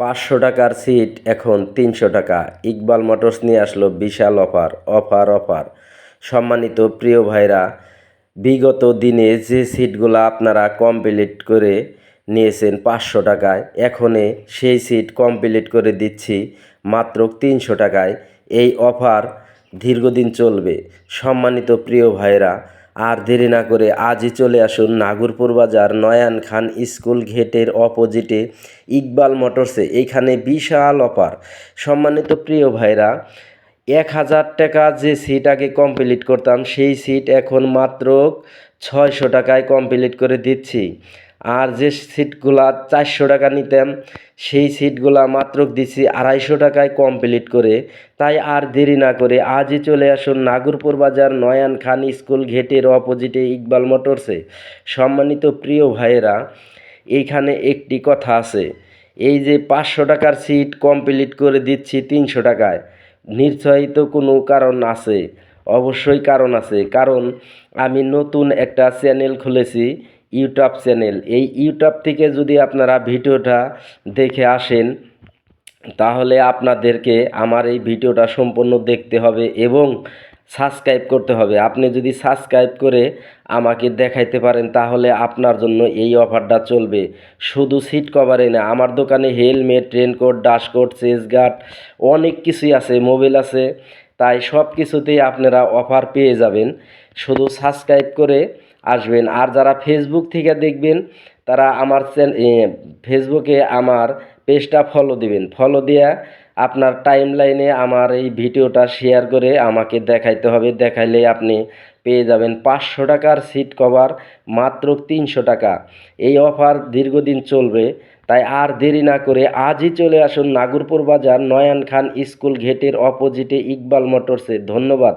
পাঁচশো টাকার সিট, এখন তিনশো টাকা। ইকবাল মোটরস নিয়ে আসলো বিশাল অফার অফার অফার। সম্মানিত প্রিয় ভাইরা, বিগত দিনে যে সিটগুলো আপনারা কমপ্লিট করে নিয়েছেন পাঁচশো টাকায়, এখনে সেই সিট কমপ্লিট করে দিচ্ছি মাত্র তিনশো টাকায়। এই অফার দীর্ঘদিন চলবে। সম্মানিত প্রিয় ভাইরা আর দেরি না করে আজই চলে আসুন নাগরপুর বাজার নয়ান খান স্কুল ঘেটের অপোজিটে ইকবাল মোটরসে। এখানে বিশাল অপার সম্মানিত প্রিয় ভাইরা, এক হাজার টাকা যে সিট আগে কমপ্লিট করতাম, সেই সিট এখন মাত্র ছয়শো টাকায় কমপ্লিট করে দিচ্ছি। আর যে সিটগুলা চারশো টাকা নিতাম সেই সিটগুলা মাত্র দিছি আড়াইশো টাকায় কমপ্লিট করে। তাই আর দেরি না করে আজই চলে আসুন নাগরপুর বাজার নয়ান খান স্কুল ঘেটের অপোজিটে ইকবাল মোটরসে। সম্মানিত প্রিয় ভাইয়েরা, এইখানে একটি কথা আছে। এই যে পাঁচশো টাকার সিট কমপ্লিট করে দিচ্ছি তিনশো টাকায় নিশ্চয়ই তো কোনো কারণ আছে? অবশ্যই কারণ আছে। কারণ আমি নতুন একটা চ্যানেল খুলেছি। YouTube channel. এই ইউটিউব থেকে যদি আপনারা ভিডিওটা দেখে আসেন, তাহলে আপনাদেরকে আমার এই ভিডিওটা সম্পূর্ণ দেখতে হবে এবং সাবস্ক্রাইব করতে হবে। আপনি যদি সাবস্ক্রাইব করে আমাকে দেখাইতে পারেন, তাহলে আপনার জন্য এই অফারটা চলবে। শুধু সিট কভারে না, আমার দোকানে helmet raincoat dustcoat chest guard অনেক কিছুই আছে মোবাইল আছে। তাই সব কিছুতেই আপনারা অফার পেয়ে যাবেন। শুধু সাবস্ক্রাইব করে আসবেন। আর যারা ফেসবুক থেকে দেখবেন, তারা আমার ফেসবুকে আমার পেজটা ফলো দিবেন। ফলো দিয়ে আপনার টাইম লাইনে আমার এই ভিডিওটা শেয়ার করে আমাকে দেখাইতে হবে। দেখাইলে আপনি পেয়ে যাবেন পাঁচশো টাকার সিট কভার মাত্র তিনশো টাকা। এই অফার দীর্ঘদিন চলবে, তাই আর দেরি না করে আজই চলে আসুন নাগরপুর বাজার নয়ান খান স্কুল ঘেটের অপোজিটে ইকবাল মোটরসে। ধন্যবাদ।